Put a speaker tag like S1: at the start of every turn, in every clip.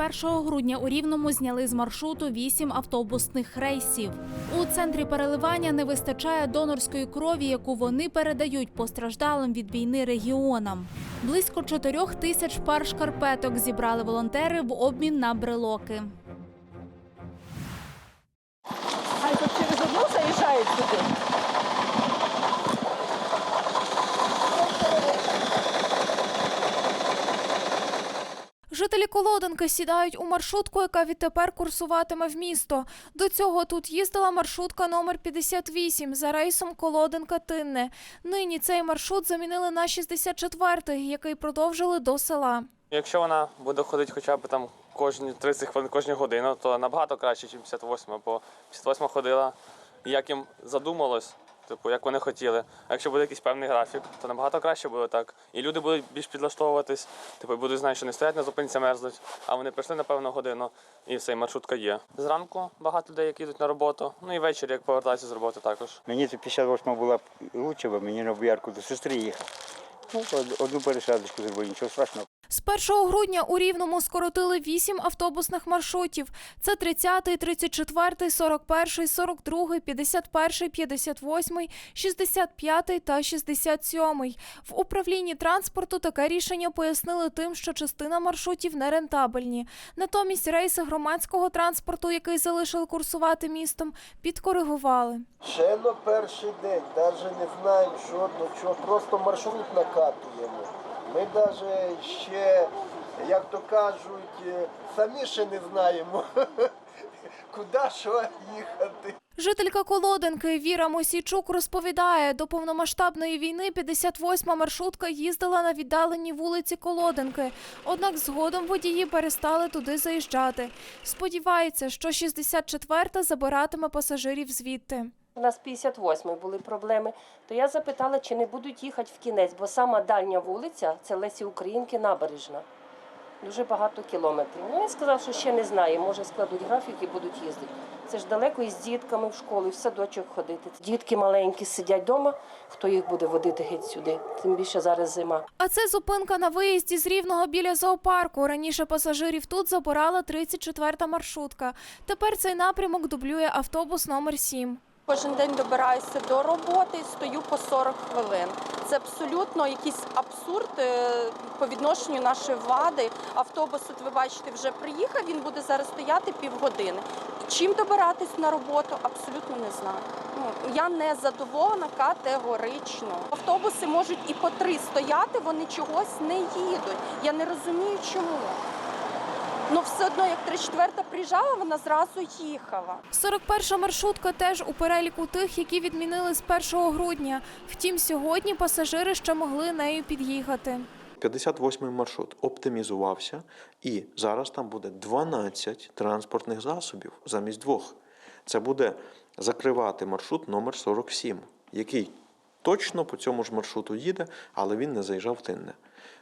S1: 31 грудня у Рівному зняли з маршруту 8 автобусних рейсів. У центрі переливання не вистачає донорської крові, яку вони передають постраждалим від війни регіонам. Близько 4 тисяч пар шкарпеток зібрали волонтери в обмін на брелоки.
S2: Хай тут через одну заїжджають сюди.
S1: Жителі Колоденки сідають у маршрутку, яка відтепер курсуватиме в місто. До цього тут їздила маршрутка номер 58 за рейсом Колоденка-Тинне. Нині цей маршрут замінили на 64-й, який продовжили до села.
S3: Якщо вона буде ходити хоча б там кожні 30 хвилин, кожну годину, то набагато краще, ніж 58, бо 58 ходила, як їм задумалось, типу, як вони хотіли. А якщо буде якийсь певний графік, то набагато краще буде так. І люди будуть більш підлаштовуватись, типу, будуть знати, що не стоять на зупинці, мерзнуть, а вони прийшли на певну годину, і все, і маршрутка є. Зранку багато людей, які йдуть на роботу, ну і ввечері, як повертаються з роботи також.
S4: Мені це 58 була лучше, бо мені на боярку до сестри їхати. Ну, одну пересадочку зробив, нічого страшного.
S1: З 1 грудня у Рівному скоротили 8 автобусних маршрутів. Це 30, 34, 41, 42, 51, 58, 65 та 67. В управлінні транспорту таке рішення пояснили тим, що частина маршрутів нерентабельні. Натомість рейси громадського транспорту, який залишили курсувати містом, підкоригували.
S5: Ще на перший день, навіть не знаємо, що до чого, просто маршрут накатуємо. Ми навіть ще, як то кажуть, е, самі ще не знаємо, куди що їхати.
S1: Жителька Колоденки Віра Мосійчук розповідає, до повномасштабної війни 58-ма маршрутка їздила на віддаленій вулиці Колоденки. Однак згодом водії перестали туди заїжджати. Сподівається, що 64-та забиратиме пасажирів звідти.
S2: У нас 58 були проблеми, то я запитала, чи не будуть їхати в кінець, бо сама дальня вулиця це Лесі Українки набережна. Дуже багато кілометрів. Ну, він сказав, що ще не знає, може складуть графік і будуть їздити. Це ж далеко і з дітками в школу, і в садочок ходити. Дітки маленькі сидять вдома, хто їх буде водити геть сюди, тим більше зараз зима.
S1: А це зупинка на виїзді з Рівного біля зоопарку. Раніше пасажирів тут забирала 34-та маршрутка. Тепер цей напрямок дублює автобус номер 7.
S6: Кожен день добираюся до роботи і стою по 40 хвилин. Це абсолютно якийсь абсурд е, по відношенню нашої влади. Автобус, от ви бачите, вже приїхав. Він буде зараз стояти півгодини. Чим добиратись на роботу, абсолютно не знаю. Ну я не задоволена категорично. Автобуси можуть і по три стояти, вони чогось не їдуть. Я не розумію, чому. Ну все одно, як 34-та приїжджала, вона зразу їхала.
S1: 41-ша маршрутка теж у переліку тих, які відмінили з 1 грудня. Втім, сьогодні пасажири ще могли нею під'їхати.
S7: 58-й маршрут оптимізувався, і зараз там буде 12 транспортних засобів замість двох. Це буде закривати маршрут номер 47, який точно по цьому ж маршруту їде, але він не заїжджав в Тинне.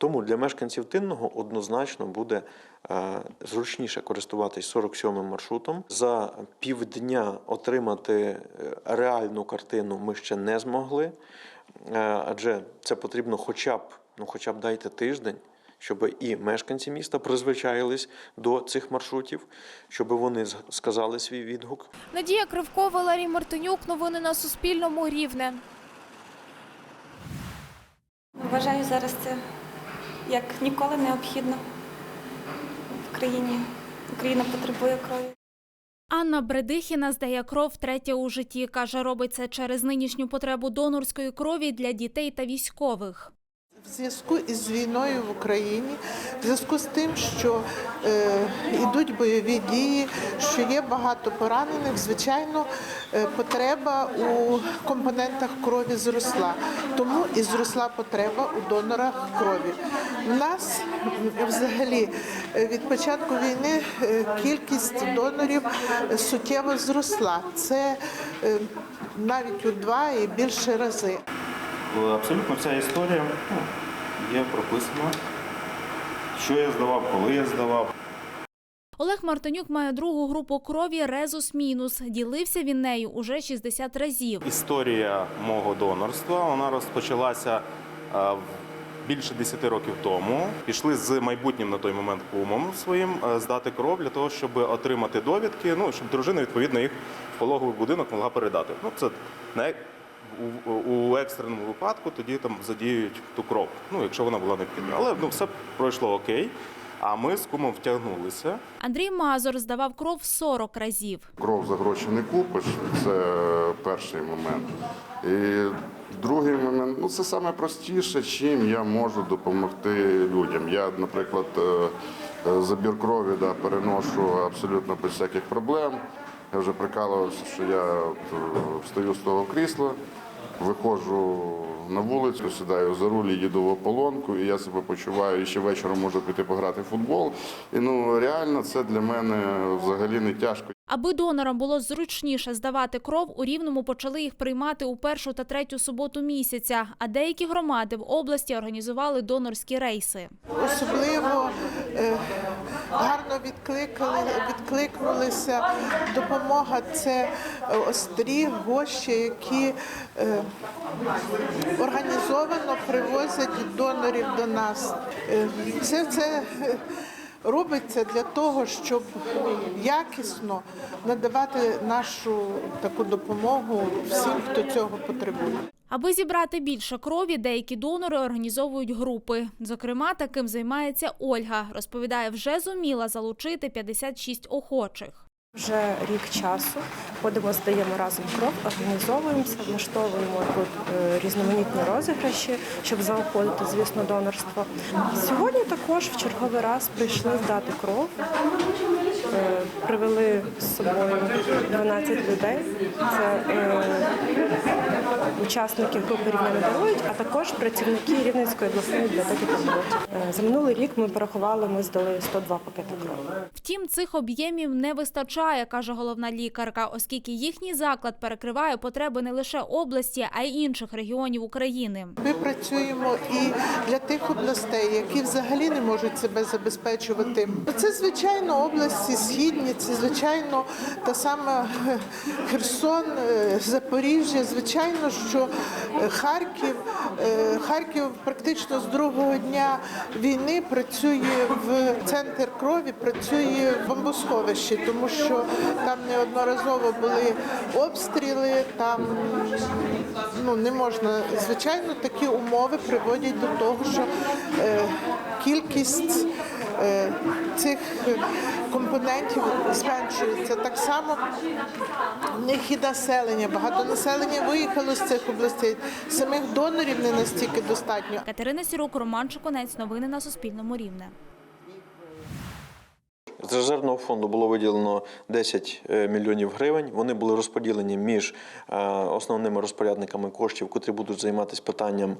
S7: Тому для мешканців Тинного однозначно буде е, зручніше користуватись 47-м маршрутом. За півдня отримати е, реальну картину ми ще не змогли, е, адже це потрібно хоча б, ну, хоча б дайте тиждень. Щоб і мешканці міста призвичаїлись до цих маршрутів, щоб вони сказали свій відгук.
S1: Надія Кривко, Валерій Мартинюк. Новини на Суспільному. Рівне.
S8: Вважаю, зараз це як ніколи необхідно в країні. Україна потребує крові.
S1: Анна Бредихіна здає кров втретє у житті. Каже, робить це через нинішню потребу донорської крові для дітей та військових.
S9: В зв'язку із війною в Україні, в зв'язку з тим, що е, йдуть бойові дії, що є багато поранених, звичайно, е, потреба у компонентах крові зросла. Тому і зросла потреба у донорах крові. У нас взагалі е, від початку війни е, кількість донорів е, суттєво зросла. Це е, навіть у два і більше рази.
S10: Абсолютно вся історія ну, є прописана, що я здавав, коли я здавав.
S1: Олег Мартинюк має другу групу крові Резус Мінус. Ділився він нею уже 60 разів.
S10: Історія мого донорства вона розпочалася е, більше 10 років тому. Пішли з майбутнім на той момент кумом своїм е, здати кров для того, щоб отримати довідки. Ну щоб дружина відповідно їх в пологовий будинок могла передати. Ну це не у, у екстреному випадку тоді там задіють ту кров. Ну якщо вона була необхідна. Але ну все пройшло окей. А ми з кумом втягнулися.
S1: Андрій Мазур здавав кров 40 разів.
S11: Кров за гроші не купиш, це перший момент. І другий момент ну це саме простіше, чим я можу допомогти людям. Я, наприклад, е, е, забір крові да, переношу абсолютно без всяких проблем. Я вже прикалувався, що я е, встаю з того крісла, виходжу на вулицю, сідаю за руль, їду в ополонку, і я себе почуваю, і ще вечором можу піти пограти в футбол. І ну реально це для мене взагалі не тяжко.
S1: Аби донорам було зручніше здавати кров, у Рівному почали їх приймати у першу та третю суботу місяця, а деякі громади в області організували донорські рейси.
S9: Особливо е, гарно відкликали, відкликнулися. Допомога це е, острі гощі, які е, організовано привозять донорів до нас. Е, Це, це е, робиться для того, щоб якісно надавати нашу таку допомогу всім, хто цього потребує.
S1: Аби зібрати більше крові, деякі донори організовують групи. Зокрема, таким займається Ольга. Розповідає, вже зуміла залучити 56 охочих.
S12: Вже рік часу ходимо, здаємо разом кров, організовуємося, влаштовуємо тут е, різноманітні розіграші, щоб заохотити, звісно, донорство. Сьогодні також в черговий раз прийшли здати кров. Е, Привели з собою 12 людей. Це е, учасники групи «Рівне не дарують, а також працівники Рівненської обласної бібліотеки «Пам'ять». Е, За минулий рік ми порахували, ми здали 102 пакети крові.
S1: Втім, цих об'ємів не вистачає, каже головна лікарка, оскільки їхній заклад перекриває потреби не лише області, а й інших регіонів України.
S9: Ми працюємо і для тих областей, які взагалі не можуть себе забезпечувати. Це звичайно області східні, це звичайно та сама е, Херсон, е, Запоріжжя. Звичайно, що е, Харків, е, Харків практично з другого дня війни працює в центр крові, працює в бомбосховищі, тому що там неодноразово були обстріли, там ну не можна. Звичайно, такі умови приводять до того, що кількість цих компонентів зменшується. Так само в них і населення. Багато населення виїхало з цих областей. Самих донорів не настільки достатньо.
S1: Катерина Сірук, Роман Чуконець. Новини на Суспільному рівне.
S7: З резервного фонду було виділено 10 е, мільйонів гривень. Вони були розподілені між е, основними розпорядниками коштів, котрі будуть займатися питанням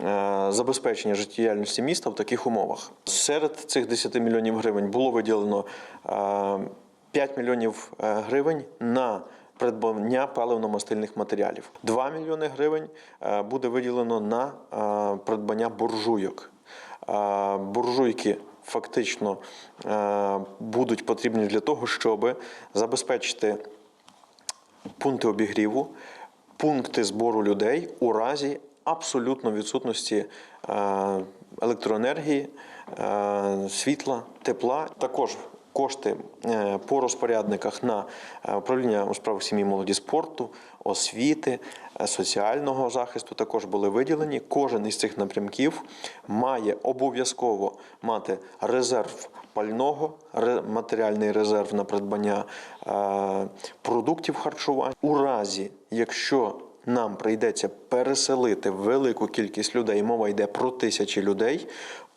S7: е, забезпечення життєдіяльності міста в таких умовах. Серед цих 10 мільйонів гривень було виділено е, 5 мільйонів гривень на придбання паливно-мастильних матеріалів. 2 мільйони гривень буде виділено на придбання буржуйок. Буржуйки фактично е, будуть потрібні для того, щоб забезпечити пункти обігріву, пункти збору людей у разі абсолютно відсутності е, електроенергії, е, світла, тепла. Також кошти е, по розпорядниках на е, управління у справах сім'ї, молоді спорту, освіти, е, соціального захисту також були виділені. Кожен із цих напрямків має обов'язково мати резерв пального, матеріальний резерв на придбання продуктів харчування. У разі, якщо нам прийдеться переселити велику кількість людей, мова йде про тисячі людей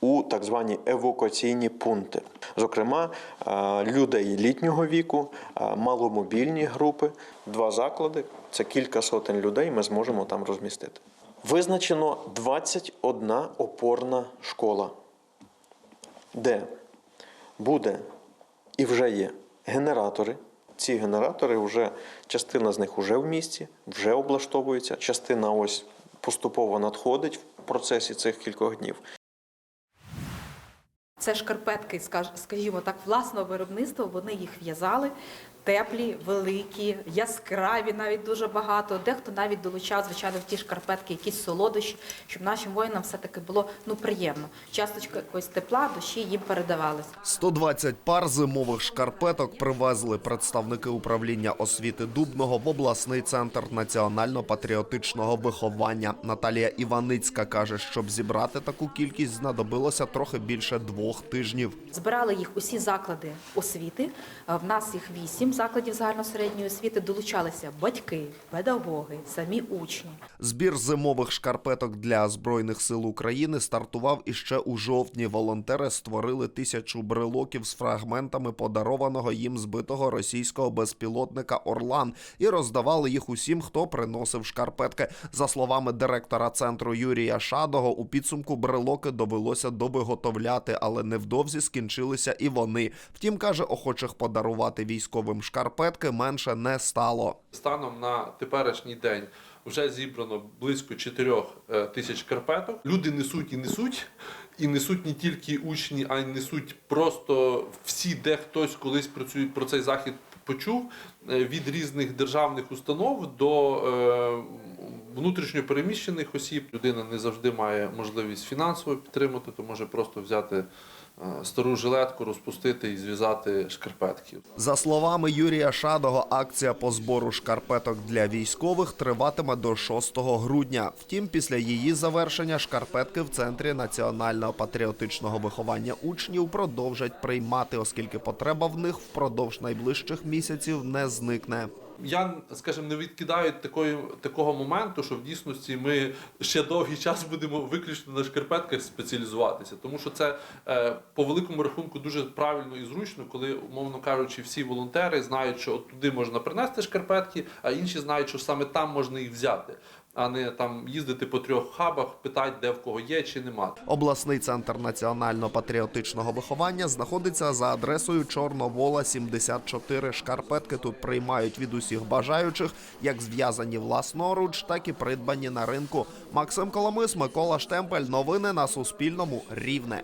S7: у так звані евакуаційні пункти. Зокрема, е, людей літнього віку, е, маломобільні групи, два заклади це кілька сотень людей. Ми зможемо там розмістити. Визначено 21 опорна школа, де буде і вже є генератори. Ці генератори вже частина з них вже в місті, вже облаштовується, частина ось поступово надходить в процесі цих кількох днів.
S13: Це шкарпетки, скажімо так, власного виробництва. Вони їх в'язали. Теплі, великі, яскраві, навіть дуже багато. Дехто навіть долучав, звичайно, в ті шкарпетки якісь солодощі, щоб нашим воїнам все-таки було ну приємно. Часточка якогось тепла, душі їм передавалась.
S14: 120 пар зимових шкарпеток привезли представники управління освіти Дубного в обласний центр національно-патріотичного виховання. Наталія Іваницька каже, щоб зібрати таку кількість, знадобилося трохи більше двох тижнів.
S13: Збирали їх усі заклади освіти. Е, В нас їх вісім закладів загальносередньої освіти. Долучалися батьки, педагоги, самі учні.
S14: Збір зимових шкарпеток для збройних сил України стартував іще у жовтні. Волонтери створили тисячу брелоків з фрагментами подарованого їм збитого російського безпілотника Орлан і роздавали їх усім, хто приносив шкарпетки. За словами директора центру Юрія Шадого, у підсумку брелоки довелося довиготовляти, але невдовзі скінчилися і вони. Втім, каже, охочих подарувати військовим шкарпетки менше не стало.
S15: Станом на теперішній день вже зібрано близько 4 е, тисяч карпеток. Люди несуть і несуть, і несуть не тільки учні, а й несуть просто всі, де хтось колись працює про цей захід почув е, від різних державних установ до е, внутрішньо переміщених осіб. Людина не завжди має можливість фінансово підтримати, то може просто взяти стару жилетку, розпустити і зв'язати шкарпетки.
S14: За словами Юрія Шадого, акція по збору шкарпеток для військових триватиме до 6 грудня. Втім, після її завершення шкарпетки в центрі національного патріотичного виховання учнів продовжать приймати, оскільки потреба в них впродовж найближчих місяців не зникне.
S15: Я, скажімо, не відкидаю такої, такого моменту, що в дійсності ми ще довгий час будемо виключно на шкарпетках спеціалізуватися, тому що це е, по великому рахунку дуже правильно і зручно, коли, умовно кажучи, всі волонтери знають, що от туди можна принести шкарпетки, а інші знають, що саме там можна їх взяти, а не там їздити по трьох хабах, питати, де в кого є чи нема.
S14: Обласний центр національно-патріотичного виховання знаходиться за адресою Чорновола 74. Шкарпетки тут приймають від усіх бажаючих, як зв'язані власноруч, так і придбані на ринку. Максим Коломис, Микола Штемпель. Новини на Суспільному. Рівне.